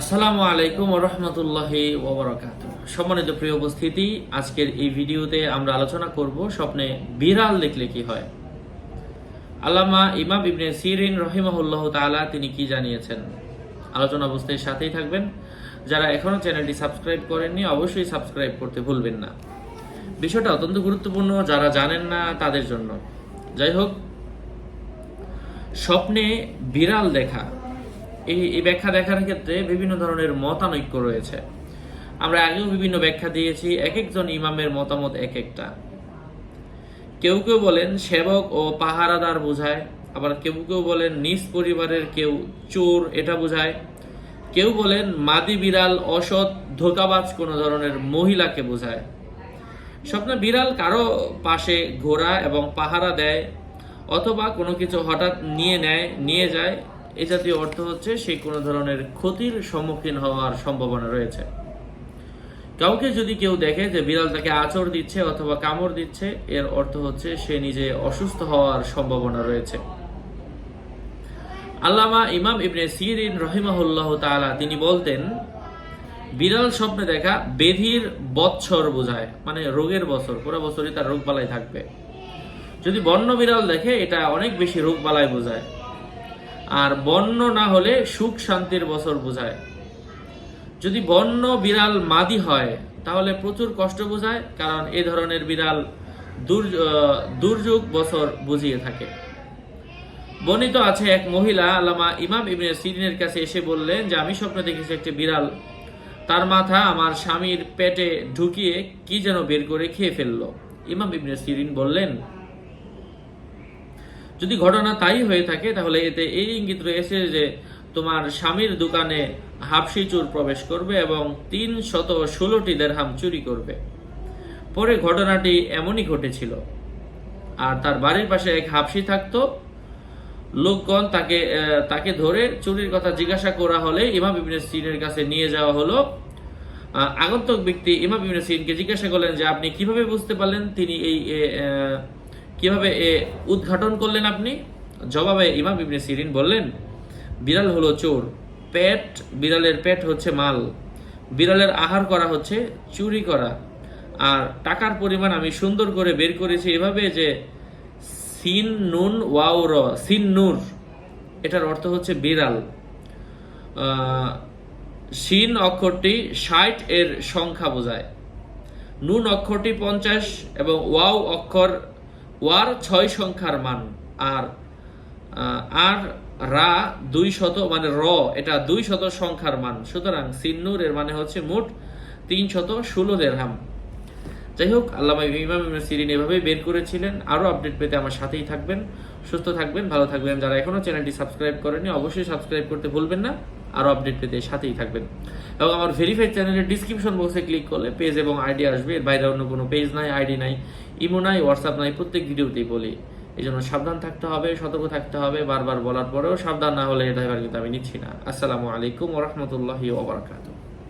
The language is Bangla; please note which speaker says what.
Speaker 1: আসসালামু আলাইকুম রহমতুল্লাহি ওবরাকাত সম্মানিত প্রিয় উপস্থিতি, আজকের এই ভিডিওতে আমরা আলোচনা করব স্বপ্নে বিড়াল দেখলে কি হয়। আল্লামা ইমাম ইবনে সিরিন রহিমাহুল্লাহ তাআলা তিনি কি জানিয়েছেন? আলোচনা বুঝতে সাথেই থাকবেন। যারা এখনও চ্যানেলটি সাবস্ক্রাইব করেননি, অবশ্যই সাবস্ক্রাইব করতে ভুলবেন না। বিষয়টা অত্যন্ত গুরুত্বপূর্ণ, যারা জানেন না তাদের জন্য। যাই হোক, স্বপ্নে বিড়াল দেখা এই এই ব্যাখ্যা দেখার ক্ষেত্রে বিভিন্ন ধরনের মতানৈক্য রয়েছে। আমরা আগেও বিভিন্ন ব্যাখ্যা দিয়েছি এক একজন ইমামের মতামত এক একটা কেউ কেউ বলেন সেবক ও পাহারাদার বোঝায়, আবার কেউ কেউ বলেন নিজ পরিবারের কেউ চোর এটা বোঝায়। কেউ বলেন মাদি বিড়াল অসৎ, ধোকাবাজ কোনো ধরনের মহিলাকে বোঝায়। স্বপ্নে বিড়াল কারও পাশে ঘোরা এবং পাহারা দেয়, অথবা কোনো কিছু হঠাৎ নিয়ে নেয়, নিয়ে যায় এ অর্থ হচ্ছে সে কোনো ধরনের ক্ষতির সম্মুখীন হওয়ার সম্ভাবনা রয়েছে। কাউকে যদি কেউ দেখে যে বিড়াল তাকে আচর দিচ্ছে অথবা কামড় দিচ্ছে, এর অর্থ হচ্ছে সে নিজে অসুস্থ হওয়ার সম্ভাবনা রয়েছে। আল্লামা ইমাম ইবনে সিরিন রহিমাহুল্লাহ তাআলা তিনি বলতেন বিড়াল স্বপ্নে দেখা বেধির বৎসর বোঝায় মানে রোগের বছর, পুরো বছরই তার রোগ বালাই থাকবে। যদি বন্য বিড়াল দেখে, এটা অনেক বেশি রোগ বালাই বোঝায়। আর বন্য না হলে সুখ শান্তির বছর বোঝায়। যদি বন্য বিড়াল মাদি হয়, তাহলে প্রচুর কষ্ট বোঝায়, কারণ এ ধরনের বিড়াল দুর্যোগ বছর বুঝিয়ে থাকে। বর্ণিত আছে এক মহিলা আলামা ইমাম ইবনে সিরিনের কাছে এসে বললেন যে, আমি স্বপ্নে দেখেছি একটি বিড়াল। তার মাথা আমার স্বামীর পেটে ঢুকিয়ে কি যেন বের করে খেয়ে ফেলল। ইমাম ইবনে সিরিন বললেন যদি ঘটনা তাই হয়ে থাকে, তাহলে এতে এই ইঙ্গিত রয়েছে যে তোমার স্বামীর দোকানে হাফসি চোর প্রবেশ করবে এবং তিন শত ষোলোটি দেড়হাম চুরি করবে। পরে ঘটনাটি এমনই ঘটেছিল। আর তার বাড়ির পাশে এক হাফসি থাকতো। লোকগণ তাকে তাকে ধরে চুরির কথা জিজ্ঞাসা করা হলে ইমাম ইবনে সিনের কাছে নিয়ে যাওয়া হলো। আগন্তক ব্যক্তি ইমাম ইবনে সিনকে জিজ্ঞাসা করলেন যে, আপনি কীভাবে বুঝতে পারলেন তিনি এই কীভাবে এ উদ্ঘাটন করলেন আপনি? জবাবে ইমাম ইবনে সিরিন বললেন, বিড়াল হলো চোর, পেট, বিড়ালের পেট হচ্ছে মাল, বিড়ালের আহার করা হচ্ছে চুরি করা। আর টাকার পরিমাণ আমি সুন্দর করে বের করেছি এভাবে যে সিন নুন ওয়াও র, সিন নূর, এটার অর্থ হচ্ছে বিড়াল। শিন অক্ষরটি ষাট এর সংখ্যা বোঝায়। নুন অক্ষরটি পঞ্চাশ এবং ওয়াও অক্ষর ওয়ার ছয় সংখ্যার মান, আর আর, রা দুই শত মানে র, এটা দুই শত সংখ্যার মান। সুতরাং সিন্নুর এর মানে হচ্ছে মোট তিন শত ষোলো দেড়হাম যাই হোক, আল্লামা ইমাম সিরিন এভাবেই বের করেছিলেন। আরও আপডেট পেতে আমার সাথেই থাকবেন, সুস্থ থাকবেন, ভালো থাকবেন। যারা এখনও চ্যানেলটি সাবস্ক্রাইব করেনি অবশ্যই সাবস্ক্রাইব করতে ভুলবেন না। আরও আপডেট পেতে সাথেই থাকবেন। এবং আমার ভেরিফাইড চ্যানেলের ডিসক্রিপশন বক্সে ক্লিক করলে পেজ এবং আইডি আসবে। এর বাইরে অন্য কোনো পেজ নাই আইডি নাই ইমো নাই হোয়াটসঅ্যাপ নাই, প্রত্যেক ভিডিওতেই বলি। এই জন্য সাবধান থাকতে হবে, সতর্ক থাকতে হবে, বারবার বলার পরেও সাবধান না হলে এটা এবার কিন্তু আমি নিচ্ছি না। আসসালামু আলাইকুম ওরহমতুল্লাহি ওবরাকাতুহ